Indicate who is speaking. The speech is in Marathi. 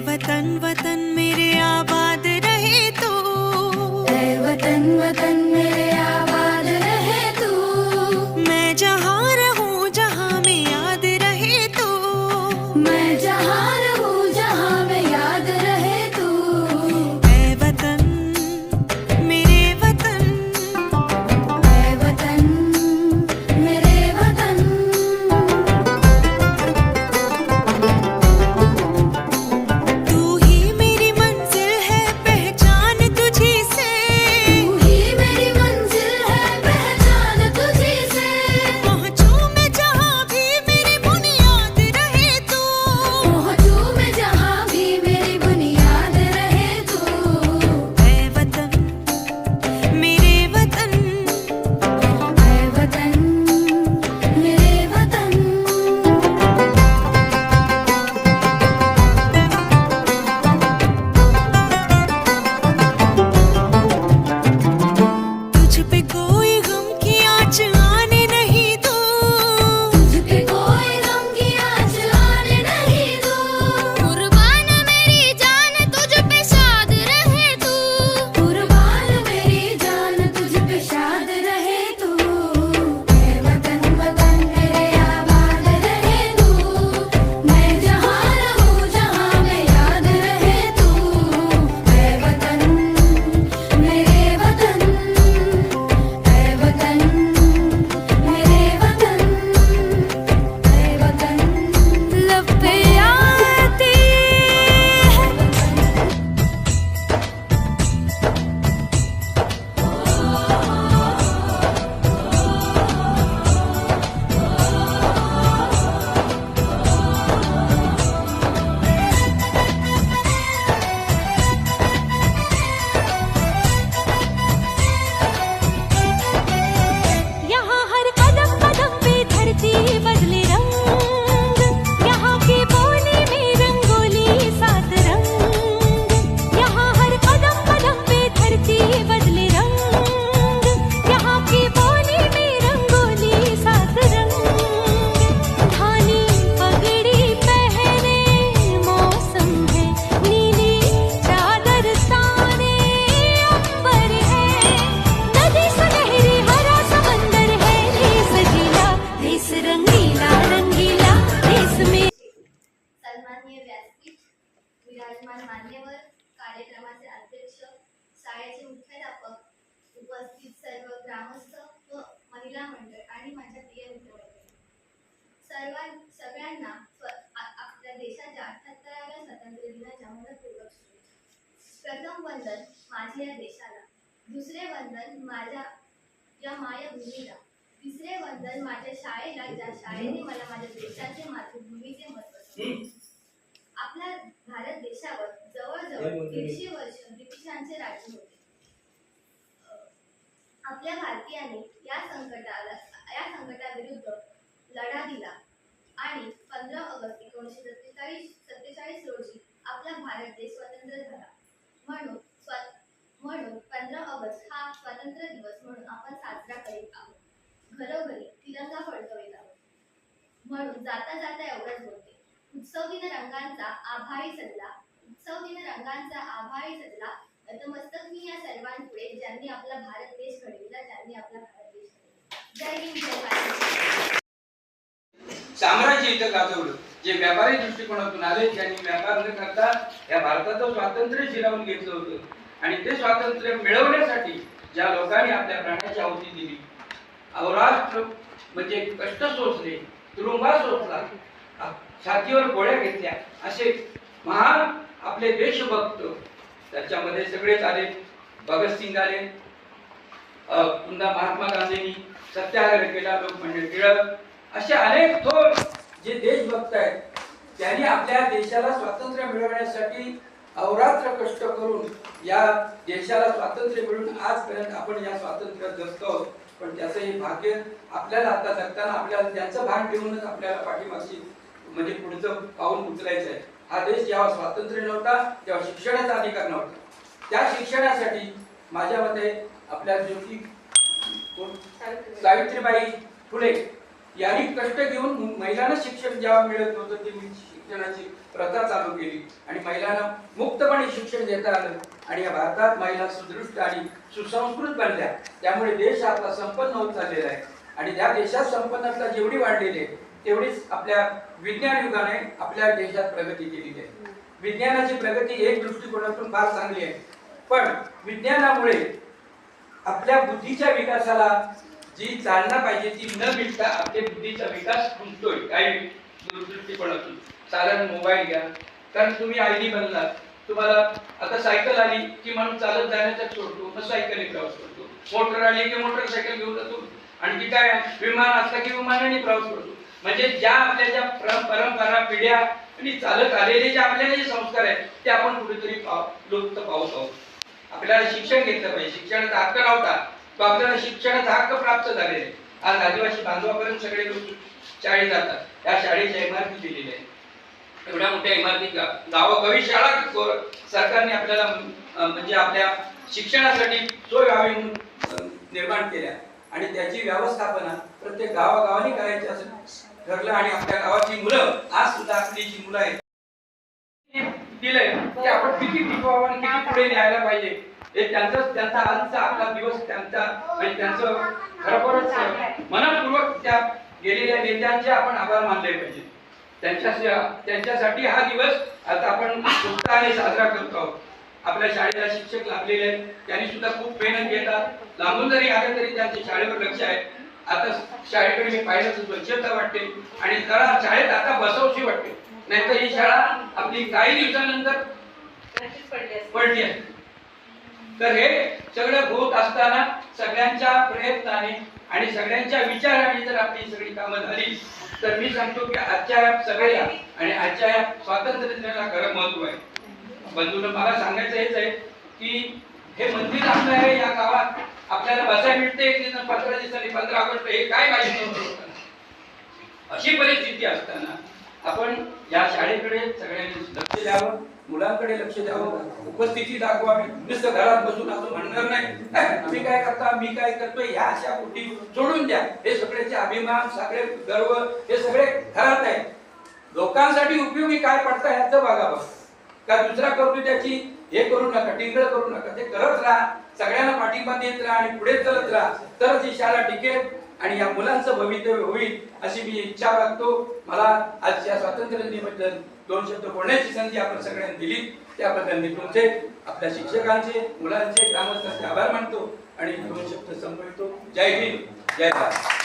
Speaker 1: वतन वतन मेरे आबाद रहे तू।
Speaker 2: ऐ वतन वतन
Speaker 3: अध्यक्ष शाळेचे मुख्याध्यापक उपस्थित सर्व ग्रामस्थ व महिला मंडळ आणि माझ्या प्रिय मित्रमैत्रिणी. सर्वां सगळ्यांना आपल्या देशाच्या अठ्याहत्तराव्या स्वातंत्र्य दिनाच्या मनपूर्वक शुभेच्छा. प्रथम वंदन माझ्या या देशाला दुसरे वंदन माझ्या या मायाभूमीला तिसरे वंदन माझ्या शाळेला ज्या शाळेने मला माझ्या देशाचे मातृभूमीचे महत्त्व आपल्या भारत देशावर जवळजवळ दीडशे वर्ष ब्रिटिशांचे राज्य होते. आपल्या भारतीयांनी या संकटाला या संकटाविरुद्ध लढा दिला. आणि पंधरा ऑगस्ट एकोणीसशे सत्तेचाळीस सत्तेचाळीस रोजी आपला भारत देश स्वतंत्र झाला. म्हणून स्वा म्हणून पंधरा ऑगस्ट हा स्वातंत्र्य दिवस म्हणून आपण साजरा करीत आहोत. घरोघरी तिरंगा फडकवित आहोत. म्हणून जाता जाता एवढंच बोलते. उत्सव रंगांचा आभाळी सजला. उत्सव रंगांचा आभाळी सजला. नतमस्तक मी या सर्वांपुढे ज्यांनी आपला भारत देश घडविला ज्यांनी आपला भारत देश घडविला. जय हिंद जय
Speaker 4: साम्राज्य इथं गाजवलं. जे व्यापारी दृष्टिकोनातून आले त्यांनी व्यापार न करता या भारताचं स्वातंत्र्य जिरावून घेतलं होतं. आणि ते स्वातंत्र्य मिळवण्यासाठी ज्या लोकांनी आपल्या प्राणाची आहुती दिली. अवराष्ट्र म्हणजे कष्ट सोसले तुरुंबा सोसला. छातीवर गोळ्या घेतल्या. असे महान आपले देशभक्त त्याच्यामध्ये सगळेच आले. भगतसिंग आले. पुन्हा महात्मा गांधींनी सत्याग्रह केला लोकमान्य टिळक. असे अनेक थोर जे देशभक्त आहेत त्यांनी आपल्या देशाला स्वातंत्र्य मिळवण्यासाठी अवरात्र कष्ट करून या देशाला स्वातंत्र्य मिळून आजपर्यंत आपण या स्वातंत्र्यात जगतो आहोत. पण त्याचं हे भाग्य आपल्याला आता जगताना आपल्याला त्याचं भान ठेवूनच आपल्याला पाठीमागची म्हणजे पुढचं पाऊल उचलायचं आहे. हा देश जेव्हा स्वातंत्र्य नव्हता तेव्हा शिक्षणाचा अधिकार नव्हता. त्या शिक्षणासाठी माझ्या मते आपल्या ज्योती सावित्रीबाई फुले यांनी कष्ट घेऊन महिलांना शिक्षण जेव्हा मिळत नव्हतं ते मी शिक्षणाची प्रथा चालू केली. आणि महिलांना मुक्तपणे शिक्षण देता आलं. आणि या भारतात महिला सुदृष्ट आणि सुसंस्कृत बनल्या. त्यामुळे देश आपला संपन्न होत चाललेला आहे. आणि त्या देशात संपन्नता जेवढी वाढलेली आहे तेवढीच आपल्या विज्ञान युगाने आपल्या देशात प्रगती केलेली आहे. विज्ञानाची प्रगती एक दृष्टिकोनातून फार चांगली आहे. पण विज्ञानामुळे आपल्या बुद्धीच्या विकासाला जी चालना पाहिजे ती न मिळता आपल्या बुद्धीचा विकास खुंटतोय काही दृष्टिकोनातून. साधारण मोबाईल घ्या. कारण तुम्ही आयडी बनला तुम्हाला आता सायकल आली की माणूस चालत जाण्याचा सोडतो मग सायकलने प्रवास करतो. मोटर आली की मोटरसायकल घेऊन जातो. आणखी काय विमान असला की विमानाने प्रवास करतो. म्हणजे ज्या आपल्या ज्या परंपरा पिढ्या आणि चालत आलेले जे आपल्याला जे संस्कार आहेत ते आपण कुठेतरी लुप्त पाहू आहोत आपल्याला शिक्षण घेतलं पाहिजे. शिक्षणाचा हक्क नव्हता. तो आपल्याला शिक्षणाचा हक्क प्राप्त झालेला. आहे आज आदिवासी बांधवापर्यंत सगळे लोक शाळेत जातात. त्या शाळेच्या इमारती दिलेल्या आहेत. एवढ्या मोठ्या इमारती गावागावी गावोगावी शाळा सरकारने आपल्याला म्हणजे आपल्या शिक्षणासाठी सोय व्हावी म्हणून निर्माण केल्या. आणि त्याची व्यवस्थापना प्रत्येक गावागावाने करायची असं ठरलं आणि आपल्या गावाची मुलं आज सुद्धा आपली जी मुलं आहेत. दिलंय की आपण किती टिकवावं आणि किती पुढे न्यायला पाहिजे. हे त्यांचा त्यांचा आजचा आपला दिवस त्यांचा म्हणजे त्यांचं खरोखरच मनपूर्वक त्या गेलेल्या नेत्यांचे आपण आभार मानले पाहिजे. त्यांच्या त्यांच्यासाठी हा दिवस आता आपण उत्साहाने साजरा करतो आहोत. आपल्या शाळेला शिक्षक लाभलेले आहेत. त्यांनी सुद्धा खूप मेहनत घेतात. लांबून जरी आले तरी त्यांच्या शाळेवर लक्ष आहे. आता शाळेकडे मी पाहिलं तर स्वच्छता वाटते आणि जरा शाळेत आता बसवशी वाटते. नाहीतर ही शाळा आपली काही दिवसानंतर पडली आहे तर हे सगळं होत असताना सगळ्यांच्या प्रयत्नाने आणि सगळ्यांच्या विचाराने जर आपली सगळी कामं झाली तर मी सांगतो की आजच्या या सगळ्या आणि आजच्या या स्वातंत्र्य दिनाला खरं महत्त्व आहे. बंधून मला सांगायचं हेच आहे की हे मंदिर आपलं आहे या गावात. आपल्याला बसायला मिळते एक पंधरा दिवसांनी पंधरा ऑगस्ट हे काय माहिती नव्हतं अशी परिस्थिती असताना आपण या शाळेकडे सगळ्यांनी लक्ष द्यावं मुलांकडे लक्ष द्यावं उपस्थिती दाखवावी. नुसतं घरात बसून असं म्हणणार नाही तुम्ही काय करता मी काय करतोय ह्या अशा गोष्टी सोडून द्या. हे सगळ्याचे अभिमान सगळे गर्व हे सगळे घरात आहे. लोकांसाठी उपयोगी काय पडतं ह्याचं बघा बघ का दुसरा करतो त्याची हे करू नका टिंगळ करू नका. ते करत राहा. सगळ्यांना पाठिंबा देत राहा आणि पुढे चलत राहा. तरच ही शाळा टिकेल आणि या मुलांचं भवितव्य होईल अशी मी इच्छा बाळगतो. मला आजच्या स्वातंत्र्य दिनाबद्दल दोन शब्द बोलण्याची संधी आपण सगळ्यांनी दिली. त्याबद्दल मी तुमचे आपल्या शिक्षकांचे मुलांचे ग्रामस्थांचे आभार मानतो आणि दोन शब्द संपवितो. जय हिंद. जय भारत.